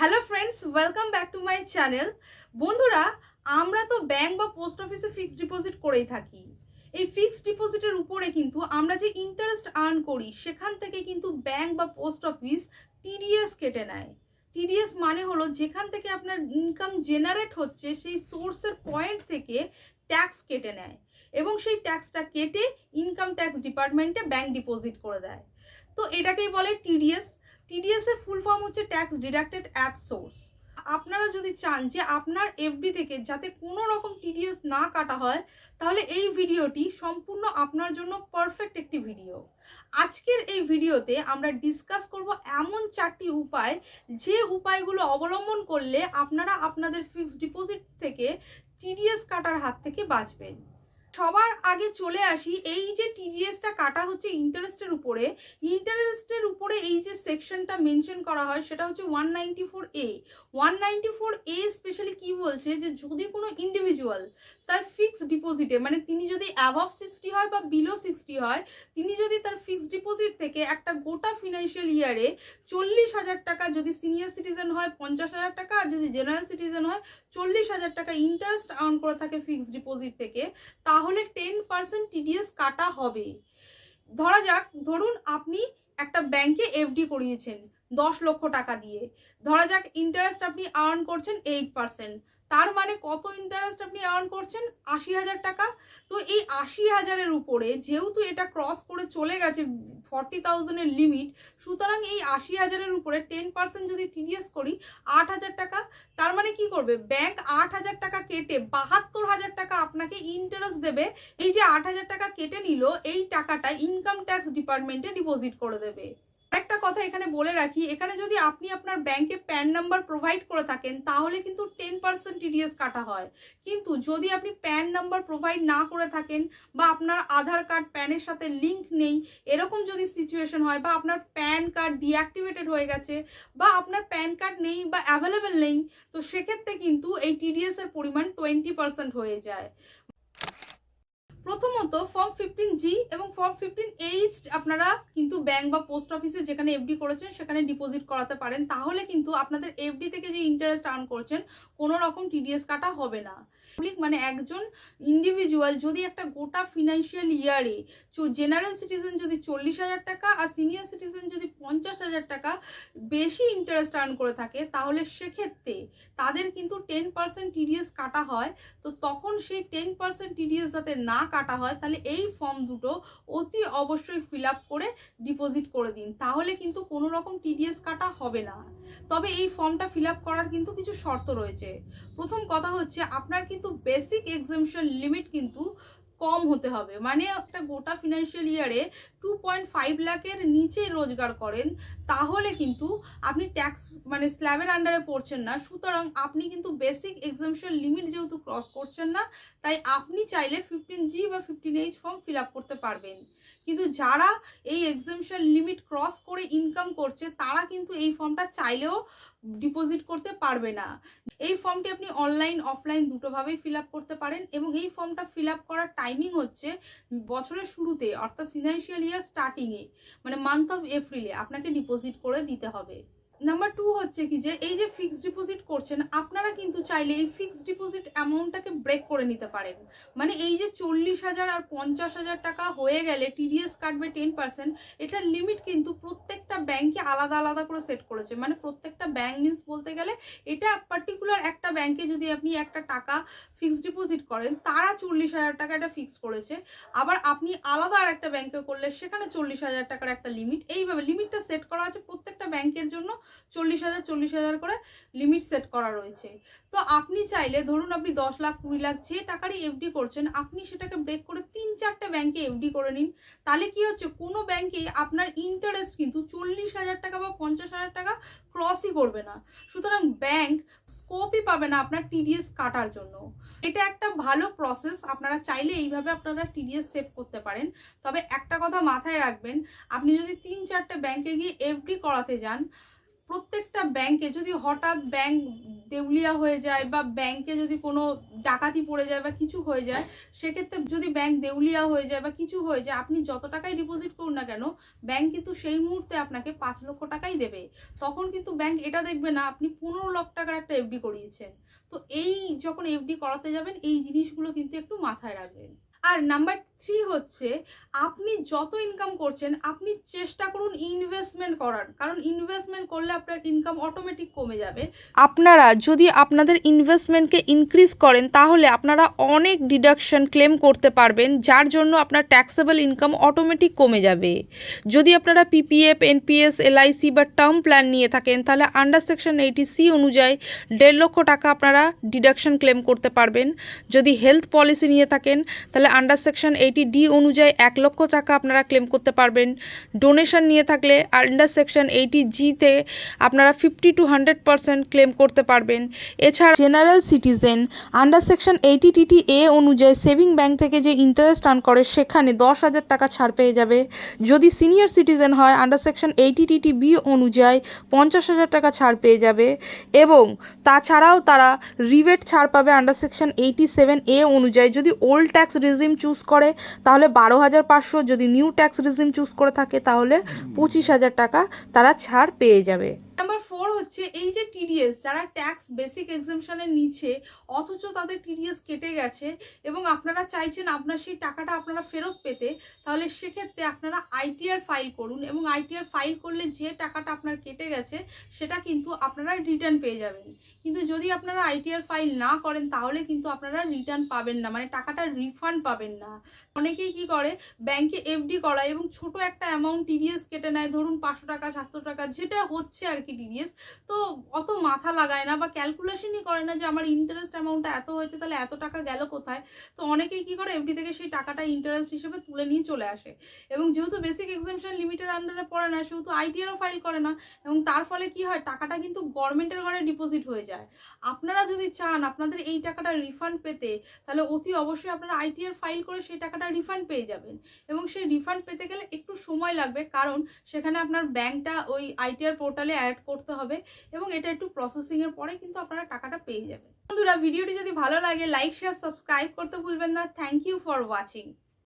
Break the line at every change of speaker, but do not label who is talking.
Hello friends welcome back to my channel বন্ধুরা, আমরা তো ব্যাংক বা পোস্ট অফিসে ফিক্সড ডিপোজিট করেই থাকি। এই ফিক্সড ডিপোজিটের উপরে কিন্তু আমরা যে ইন্টারেস্ট আর্ন করি, সেখান থেকে কিন্তু ব্যাংক বা পোস্ট অফিস টিডিএস কেটে নেয়। টিডিএস মানে হলো যেখান থেকে আপনার ইনকাম জেনারেট হচ্ছে, সেই সোর্সের পয়েন্ট থেকে ট্যাক্স কেটে নেয় এবং সেই ট্যাক্সটা কেটে ইনকাম ট্যাক্স ডিপার্টমেন্টে ব্যাংক ডিপোজিট করে দেয়। তো এটাকেই বলে টিডিএস টিডিএস এর ফুল ফর্ম হচ্ছে ট্যাক্স ডিডাক্টেড অ্যাট সোর্স আপনারা যদি চান যে আপনার এফডি থেকে যাতে কোনো রকম টিডিএস না কাটা হয়, তাহলে এই ভিডিওটি সম্পূর্ণ আপনার জন্য পারফেক্ট একটি ভিডিও আজকের এই ভিডিওতে আমরা ডিসকাস করব এমন চারটি উপায়, যে উপায়গুলো অবলম্বন করলে আপনারা আপনাদের ফিক্সড ডিপোজিট থেকে টিডিএস কাটার হাত থেকে বাঁচবেন। সবার আগে চলে আসি, এই যে টিডিএসটা কাটা হচ্ছে ইন্টারেস্টের উপরে ইন্টারেস্টের উপরে এই যে সেকশনটা মেনশন করা হয় সেটা হচ্ছে one ninety four A one ninety four A specially কী বলছে যে যদি কোনো ইন্ডিভিজুয়াল তার ফিক্সড ডিপোজিটে মানে তিনি যদি অ্যাভাব সিক্সটি হয় বা বিলো সিক্সটি হয়, তিনি যদি তার ফিক্সড ডিপোজিট থেকে একটা গোটা ফিনান্সিয়াল ইয়ারে চল্লিশ হাজার টাকা যদি সিনিয়র সিটিজেন হয় পঞ্চাশ হাজার টাকা, আর যদি জেনারেল সিটিজেন হয় চল্লিশ হাজার টাকা ইন্টারেস্ট আর্ন করে থাকে ফিক্সড ডিপোজিট থেকে তাহলে টেন পার্সেন্ট টিডিএস কাটা হবে। ধরা যাক, ধরুন আপনি একটা ব্যাংকে এফডি করিয়েছেন দশ লক্ষ টাকা দিয়ে। ধরা যাক ইন্টারেস্ট আপনি আর্ন করছেন এইট পার্সেন্ট তার মানে কত ইন্টারেস্ট আপনি আর্ন করছেন? আশি হাজার টাকা। তো এই আশি হাজারের উপরে যেহেতু এটা ক্রস করে চলে গেছে ফর্টি থাউজেন্ডের লিমিট সুতরাং এই আশি হাজারের উপরে টেন পার্সেন্ট যদি টিডিএস করি, আট হাজার টাকা, তার মানে কি করবে? ব্যাংক আট হাজার টাকা কেটে বাহাত্তর হাজার টাকা আপনাকে ইন্টারেস্ট দেবে। এই যে আট হাজার টাকা কেটে নিল, এই টাকাটা ইনকাম ট্যাক্স ডিপার্টমেন্টে ডিপোজিট করে দেবে। একটা কথা এখানে বলে রাখি, এখানে যদি আপনি আপনার ব্যাংকে প্যান নাম্বার প্রোভাইড করে থাকেন, তাহলে কিন্তু টেন পার্সেন্ট টিডিএস কাটা হয়। কিন্তু যদি আপনি প্যান নাম্বার প্রোভাইড না করে থাকেন বা আপনার আধার কার্ড প্যানের সাথে লিংক নেই, এরকম যদি সিচুয়েশন হয় বা আপনার প্যান কার্ড ডিঅ্যাক্টিভেটেড হয়ে গেছে বা আপনার প্যান কার্ড নেই বা অ্যাভেলেবেল নেই, তো সেক্ষেত্রে কিন্তু এই টিডিএস এর পরিমাণ টোয়েন্টি পার্সেন্ট হয়ে যায়। প্রথমত ফর্ম ফিফটিন জি এবং ফর্ম ফিফটিন এইচ আপনারা কিন্তু ব্যাংক বা পোস্ট অফিসে যেখানে এফডি করেছেন, সেখানে ডিপোজিট করাতে পারেন। তাহলে কিন্তু আপনাদের এফডি থেকে যে ইন্টারেস্ট আর্ন করছেন, কোনো রকম টিডিএস কাটা হবে না। মানে একজন ইন্ডিভিজুয়াল যদি একটা গোটা ফিনান্সিয়াল ইয়ারে জেনারেল সিটিজেন যদি চল্লিশ হাজার টাকা আর সিনিয়র সিটিজেন যদি পঞ্চাশ হাজার টাকা বেশি ইন্টারেস্ট আর্ন করে থাকে, তাহলে সেক্ষেত্রে তাদের কিন্তু টেন পার্সেন্ট টিডিএস কাটা হয়। তো তখন সেই টেন পার্সেন্ট টিডিএস যাতে না কাটা হয়, তাহলে এই ফর্ম দুটো অতি অবশ্যই ফিল আপ করে ডিপোজিট করে দিন। তাহলে কিন্তু কোনো রকম টিডিএস কাটা হবে না। তবে এই ফর্মটা ফিল আপ করার কিন্তু কিছু শর্ত রয়েছে। প্রথম কথা হচ্ছে, আপনার কিন্তু বেসিক এক্সামশন লিমিট কিন্তু কম হতে হবে। মানে একটা গোটা ফিনান্সিয়াল ইয়ারে টু পয়েন্ট ফাইভ লাখের নিচে রোজগার করেন, তাহলে কিন্তু আপনি ট্যাক্স মানে স্ল্যাবের আন্ডারে পড়ছেন না। সুতরাং আপনি কিন্তু বেসিক এক্সামশন লিমিট যেহেতু ক্রস করছেন না, তাই আপনি চাইলে ফিফটিন জি বা ফিফটিন এইচ ফর্ম ফিল করতে পারবেন। কিন্তু যারা এই এক্সামশন লিমিট ক্রস করে ইনকাম করছে, তারা কিন্তু এই ফর্মটা চাইলেও ডিপোজিট করতে পারবে না। এই ফর্মটি আপনি অনলাইন অফলাইন দুটোভাবেই ফিল করতে পারেন এবং এই ফর্মটা ফিল করার টাইমিং হচ্ছে বছরের শুরুতে, অর্থাৎ ফিনান্সিয়াল ইয়ার স্টার্টিংয়ে মানে মান্থ অফ এপ্রিলে আপনাকে ডিপোজিট করে দিতে হবে। নাম্বার টু হচ্ছে কি যে, এই যে ফিক্সড ডিপোজিট করছেন, আপনারা কিন্তু চাইলে এই ফিক্সড ডিপোজিট অ্যামাউন্টটাকে ব্রেক করে নিতে পারেন। মানে এই যে চল্লিশ হাজার আর পঞ্চাশ হাজার টাকা হয়ে গেলে টিডিএস কাটবে টেন পার্সেন্ট এটার লিমিট কিন্তু প্রত্যেকটা ব্যাংকে আলাদা আলাদা করে সেট করেছে। মানে প্রত্যেকটা ব্যাংক মিন্স বলতে গেলে, এটা পার্টিকুলার একটা ব্যাংকে যদি আপনি একটা টাকা ফিক্সড ডিপোজিট করেন, তারা চল্লিশ হাজার টাকা এটা ফিক্স করেছে। আবার আপনি আলাদা আর একটা ব্যাংকে করলে, সেখানে চল্লিশ হাজার টাকার একটা লিমিট এইভাবে লিমিটটা সেট করা আছে প্রত্যেকটা ব্যাংকের জন্য। চল্লিশ হাজার চল্লিশ হাজার করে লিমিট সেট করা রয়েছে। তো আপনি চাইলে ধরুন আপনি দশ লাখ, কুড়ি লাখ যে টাকারই এফডি করছেন, আপনি সেটাকে ব্রেক করে তিন চারটে ব্যাংকে এফডি করে নিন। তাহলে কি হচ্ছে? কোনো ব্যাংকে আপনার ইন্টারেস্ট কিন্তু চল্লিশ হাজার টাকা বা পঞ্চাশ হাজার টাকা ক্রসই করবে না। সুতরাং ব্যাংক স্কোপই পাবে না আপনার টিডিএস কাটার জন্য। এটা একটা ভালো প্রসেস আপনারা চাইলে এইভাবে আপনারা টিডিএস সেভ করতে পারেন। তবে একটা কথা মাথায় রাখবেন, আপনি যদি তিন চারটে ব্যাংকে গিয়ে এফডি করাতে যান প্রত্যেকটা ব্যাংকে যদি হঠাৎ ব্যাংক দেউলিয়া হয়ে যায় বা ব্যাংকে যদি কোনো ডাকাতি পড়ে যায় বা কিছু হয়ে যায়, সেক্ষেত্রে যদি ব্যাংক দেউলিয়া হয়ে যায় বা কিছু হয়ে যায়, আপনি যত টাকাই ডিপোজিট করুন না কেন ব্যাংক কিন্তু সেই মুহূর্তে আপনাকে পাঁচ লক্ষ টাকাই দেবে। তখন কিন্তু ব্যাংক এটা দেখবে না, আপনি পনেরো লক্ষ টাকার একটা এফডি করিয়েছেন। তো এই যখন এফডি করাতে যাবেন, এই জিনিসগুলো কিন্তু একটু মাথায় রাখবেন। আর নাম্বার থ্রি হচ্ছে আপনি যত ইনকাম করছেন, আপনি চেষ্টা করুন ইনভেস্টমেন্ট করার। কারণ ইনভেস্টমেন্ট করলে আপনার ইনকাম অটোমেটিক কমে যাবে। আপনারা যদি আপনাদের ইনভেস্টমেন্টকে ইনক্রিজ করেন, তাহলে আপনারা অনেক ডিডাকশন ক্লেম করতে পারবেন, যার জন্য আপনার ট্যাক্সেবল ইনকাম অটোমেটিক কমে যাবে। যদি আপনারা পিপিএফ এনপিএস এলআইসি বা টার্ম প্ল্যান নিয়ে থাকেন, তাহলে আন্ডার সেকশন এইটি সি অনুযায়ী দেড় লক্ষ টাকা আপনারা ডিডাকশন ক্লেম করতে পারবেন। যদি হেলথ পলিসি নিয়ে থাকেন, তাহলে আন্ডার সেকশন এইটি ডি অনুযায়ী এক লক্ষ টাকা আপনারা ক্লেম করতে পারবেন। ডোনেশন নিয়ে থাকলে আন্ডার সেকশন এইটি জিতে আপনারা fifty to hundred percent claim করতে পারবেন। এছাড়া general citizen under section eighty TT A অনুযায়ী সেভিং ব্যাংক থেকে যে ইন্টারেস্ট আর্ন করে, সেখানে দশ হাজার টাকা ছাড় পেয়ে যাবে। যদি সিনিয়র সিটিজেন হয় under section eighty TT B অনুযায়ী পঞ্চাশ হাজার টাকা ছাড় পেয়ে যাবে এবং তাছাড়াও তারা রিবেট ছাড় পাবে under section eighty seven A অনুযায়ী। যদি ওল্ড ট্যাক্স রিজিম চুজ করে তাহলে বারো হাজার পাঁচশো যদি নিউ ট্যাক্স রিজিম চুজ করে থাকে তাহলে পঁচিশ হাজার টাকা তারা ছাড় পেয়ে যাবে। হচ্ছে এই যে টিডিএস যারা ট্যাক্স বেসিক এক্সামশনের নিচে অথচ তাদের টিডিএস কেটে গেছে এবং আপনারা চাইছেন আপনার সেই টাকাটা আপনারা ফেরত পেতে, তাহলে সেক্ষেত্রে আপনারা আইটিআর ফাইল করুন এবং আইটিআর ফাইল করলে যে টাকাটা আপনার কেটে গেছে, সেটা কিন্তু আপনারা রিটার্ন পেয়ে যাবেন। কিন্তু যদি আপনারা আইটিআর ফাইল না করেন, তাহলে কিন্তু আপনারা রিটার্ন পাবেন না মানে টাকাটা রিফান্ড পাবেন না। অনেকেই কি করে ব্যাংকে এফডি করায় এবং ছোট একটা অ্যামাউন্ট টিডিএস কেটে নেয়, ধরুন পাঁচশো টাকা, সাতশো টাকা, যেটা হচ্ছে আর কি টিডিএস তো অত মাথা লাগায় না বা ক্যালকুলেশনই করে না যে আমার ইন্টারেস্ট অ্যামাউন্টটা এত হয়েছে, তাহলে এত টাকা গেল কোথায়? তো অনেকেই কি করে এফডি থেকে সেই টাকাটা ইন্টারেস্ট হিসেবে তুলে নিয়ে চলে আসে। এবং যেহেতু বেসিক এক্সামশন লিমিটের আন্ডারে পড়ে না, সেহেতু আইটিআরও ফাইল করে না, এবং তার ফলে কি হয়, টাকাটা কিন্তু গভর্নমেন্টের ঘরে ডিপোজিট হয়ে যায়। আপনারা যদি চান আপনাদের এই টাকাটা রিফান্ড পেতে, তাহলে অতি অবশ্যই আপনারা আইটিআর ফাইল করে সেই টাকাটা রিফান্ড পেয়ে যাবেন। এবং সেই রিফান্ড পেতে গেলে একটু সময় লাগবে, কারণ সেখানে আপনার ব্যাংকটা ওই আইটিআর পোর্টালে অ্যাড করতে হবে এবং এটা একটু প্রসেসিংয়ের পরে কিন্তু আপনারা টাকাটা পেয়ে যাবেন। বন্ধুরা, ভিডিওটি যদি ভালো লাগে লাইক শেয়ার সাবস্ক্রাইব করতে ভুলবেন না। Thank you for watching